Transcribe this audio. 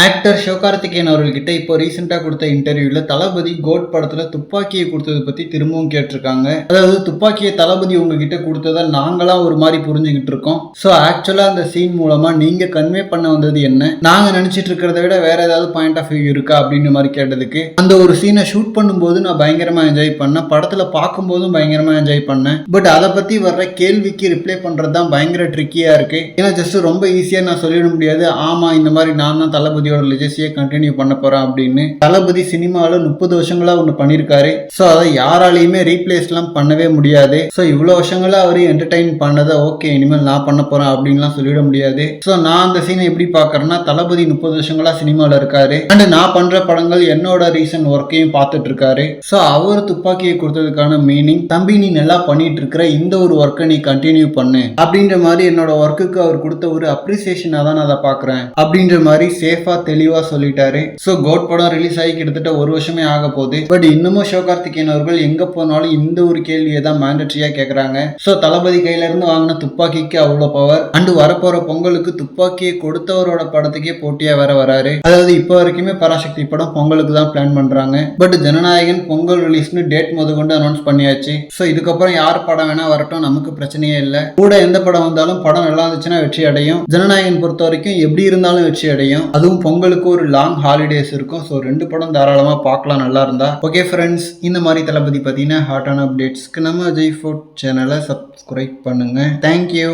Actor Sivakarthikeyan அவர்கள்கிட்ட இப்போ ரீசெண்டாக கொடுத்த இன்டர்வியூவில் தளபதி கோட் படத்தில் துப்பாக்கியை கொடுத்ததை பற்றி திரும்பவும் கேட்டிருக்காங்க. அதாவது துப்பாக்கியை தளபதி உங்ககிட்ட கொடுத்ததா நாங்களா ஒரு மாதிரி புரிஞ்சுக்கிட்டு இருக்கோம். ஸோ ஆக்சுவலாக அந்த சீன் மூலமா நீங்க கன்வே பண்ண வந்தது என்ன? நாங்கள் நினச்சிட்டு இருக்கிறத விட வேற ஏதாவது பாயிண்ட் ஆஃப் வியூ இருக்கா அப்படின்னு மாதிரி கேட்டதுக்கு அந்த ஒரு சீனை ஷூட் பண்ணும்போது நான் பயங்கரமாக என்ஜாய் பண்ணேன். படத்தில் பார்க்கும்போதும் பயங்கரமாக என்ஜாய் பண்ணேன். பட் அதை பத்தி வர்ற கேள்விக்கு ரிப்ளை பண்ணுறது தான் பயங்கர ட்ரிக்கியாக இருக்கு. ஏன்னா ஜஸ்ட் ரொம்ப ஈஸியாக நான் சொல்லிட முடியாது. ஆமாம் இந்த மாதிரி நான் தான் தளபதியோட லெஜசியை கண்டினியூ பண்ண போறான் அப்படின்னு தளபதி சினிமாவில் முப்பது வருஷங்களா ஒன்று பண்ணியிருக்காரு ஸோ அதை யாராலையுமே ரீப்ளேஸ்லாம் பண்ணவே முடியாது. ஸோ இவ்வளோ வருஷங்களா அவர் என்டர்டைன் பண்ணதை ஓகே இனிமேல் நான் பண்ண போறேன் அப்படின்லாம் சொல்லிட முடியாது. ஸோ நான் அந்த சீனை எப்படி பார்க்கறேன்னா தளபதி முப்பது வருஷங்களா சினிமாவில் இருக்காரு. அண்ட் நான் பண்ற படங்கள் என்னோட ரீசன் ஒர்க்கையும் பார்த்துட்டு இருக்காரு. ஸோ அவர் துப்பாக்கியை கொடுத்ததுக்கான மீனிங் தம்பி நீ நல்லா பண்ணிட்டு இருக்கிற இந்த ஒரு ஒர்க்கை நீ கண்டினியூ பண்ணு. அப்படின்ற மாதிரி என்னோட ஒர்க்குக்கு அவர் கொடுத்த ஒரு அப்ரிசியேஷனாக தான் நான் அதை பார்க்குறேன். அப்படின்ற மாதிரி சேஃபாக தெளிவாக சொல்லிட்டாரு. ஸோ கோட் படம் ரிலீஸ் ஆகி கிட்டத்தட்ட ஒரு வருஷமே ஆக போகுது. பட் இன்னமும் சிவகார்த்திகேயன் அவர்கள் எங்கே போனாலும் இந்த ஒரு கேள்வியை தான் மேண்டட்ரியாக கேட்குறாங்க ஸோ தளபதி கையில இருந்து வாங்கின துப்பாக்கிக்கு அவ்வளோ பவர் அண்டு வரப்போகிற பொங்கலுக்கு துப்பாக்கியை கொடுத்தவரோட படத்துக்கே போட்டியாக வேற வராரு. அதாவது இப்போ வரைக்குமே பராசக்தி படம் பொங்கலுக்கு தான் பிளான் பண்ணுறாங்க பட் ஜனநாயகன் பொங்கல் ரிலீஸ்னு டேட் முதற்கொண்டு கொண்டு அனௌன்ஸ் பண்ணியாச்சு. ஸோ இதுக்கப்புறம் யார் படம் வேணா வரட்டும் நமக்கு பிரச்சனையே இல்லை. கூட எந்த படம் வந்தாலும் படம் நல்லா இருந்துச்சுன்னா வெற்றி அடையும். ஜனநாயகன் பொறுத்த வரைக்கும் எப்படி இருந்தாலும் வெற்றி அடையும். அதுவும் பொங்கலுக்கு ஒரு லாங் ஹாலிடேஸ் இருக்கும். ஸோ ரெண்டு படம் தாராளமாக பார்க்கலாம் நல்லா இருந்தா. ஓகே ஃப்ரெண்ட்ஸ் இந்த மாதிரி தளபதி பார்த்தீங்கன்னா ஹாட்டான அப்டேட்ஸ்க்கு நம்ம அஜய் ஃபுட் சேனலை சப்ஸ்கிரைப் பண்ணுங்க. Thank you